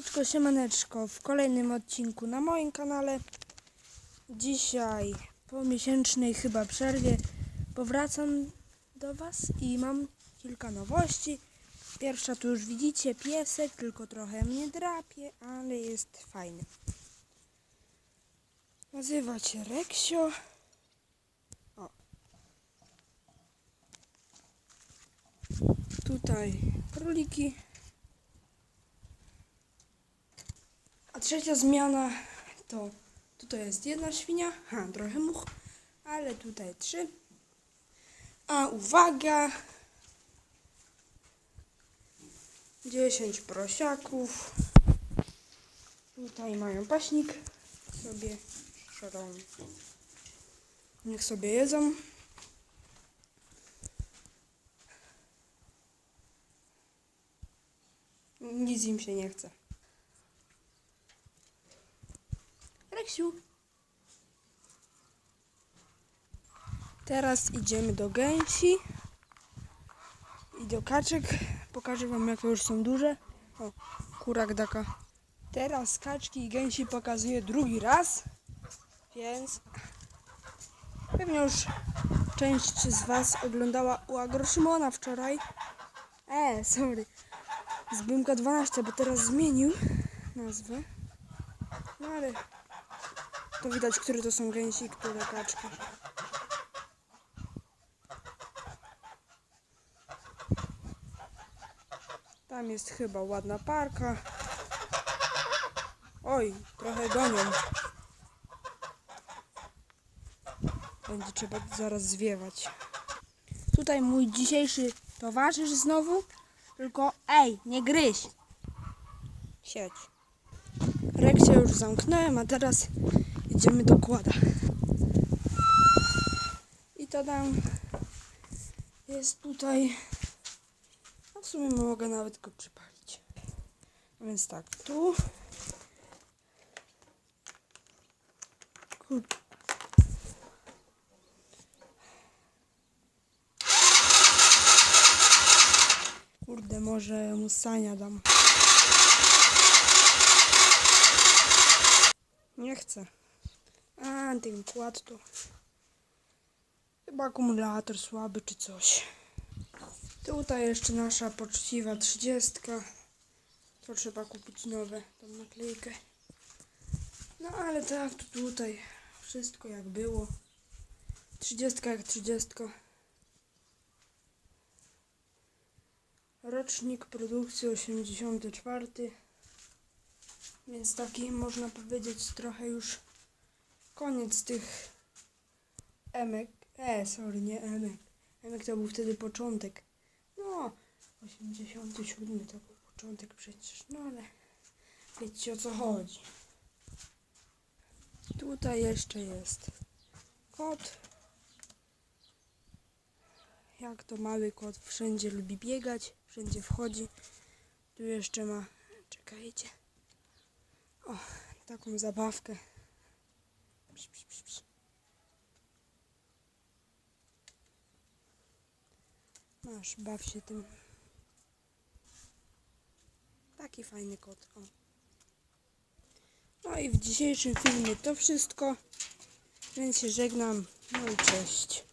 Siemaneczko, siemaneczko, w kolejnym odcinku na moim kanale. Dzisiaj po miesięcznej chyba przerwie powracam do Was i mam kilka nowości. Pierwsza tu już widzicie, piesek, tylko trochę mnie drapie, ale jest fajny. Nazywa się Reksio. O. Tutaj króliki. Trzecia zmiana to tutaj jest jedna świnia, ha, trochę much, ale tutaj trzy. A uwaga! 10 prosiaków. Tutaj mają paśnik. Sobie. Niech sobie jedzą. Nic im się nie chce. Reksiu. Teraz idziemy do gęsi i do kaczek. Pokażę wam jakie już są duże. O, kurak daka. Teraz kaczki i gęsi pokazuję drugi raz, więc pewnie już część z was oglądała u Agroszymona wczoraj. E, sorry. Z Bymka 12, bo teraz zmienił nazwę. No ale to widać, które to są gęsi, które kaczki. Tam jest chyba ładna parka. Oj, trochę gonią. Będzie trzeba zaraz zwiewać. Tutaj mój dzisiejszy towarzysz znowu. Tylko ej, nie gryź. Siedź. Reksia już zamknąłem, a teraz idziemy do kłada. I to tam jest tutaj. A w sumie mogę nawet go przypalić. Więc tak, tu. Kur... Kurde, może mu sania dam. Nie chcę. A, ten kład to... Chyba akumulator słaby czy coś. Tutaj jeszcze nasza poczciwa trzydziestka. To trzeba kupić nowe, tą naklejkę. No ale tak, to tutaj wszystko jak było. Trzydziestka jak trzydziestka. Rocznik produkcji 84. Więc taki można powiedzieć trochę już koniec tych emek. E, sorry, nie emek. Emek to był wtedy początek. No, 87 to był początek przecież. No ale wiecie o co chodzi. Tutaj jeszcze jest kot. Jak to mały kot wszędzie lubi biegać, wszędzie wchodzi. Tu jeszcze ma, czekajcie. O, taką zabawkę. Masz, baw się tym. Taki fajny kot. O. No i w dzisiejszym filmie to wszystko. Więc się żegnam. No i cześć.